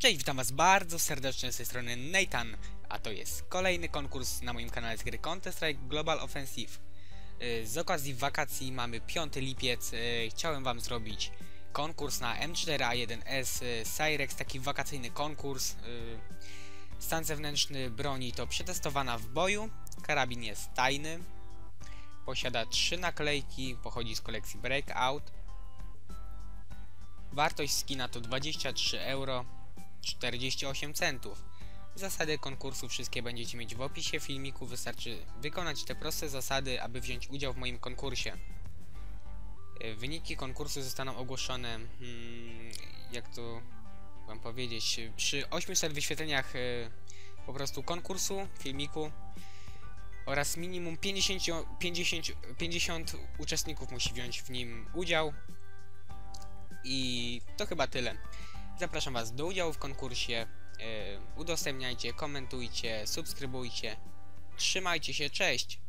Cześć, witam was bardzo serdecznie z tej strony Nathan, a to jest kolejny konkurs na moim kanale z gry Counter-Strike Global Offensive. Yy, Z okazji wakacji mamy 5 lipiec, yy, chciałem wam zrobić konkurs na M4A1S yy, Cyrex, taki wakacyjny konkurs. Stan zewnętrzny broni to przetestowana w boju, karabin jest tajny, posiada 3 naklejki, pochodzi z kolekcji Breakout. Wartość skina to 23 euro 48 centów. Zasady konkursu wszystkie będziecie mieć w opisie filmiku, wystarczy wykonać te proste zasady, aby wziąć udział w moim konkursie. E, Wyniki konkursu zostaną ogłoszone, hmm, jak to wam powiedzieć, przy 800 wyświetleniach e, po prostu konkursu, filmiku oraz minimum 50, 50, 50 uczestników musi wziąć w nim udział. I to chyba tyle. Zapraszam Was do udziału w konkursie. Yy, udostępniajcie, komentujcie, subskrybujcie. Trzymajcie się, cześć!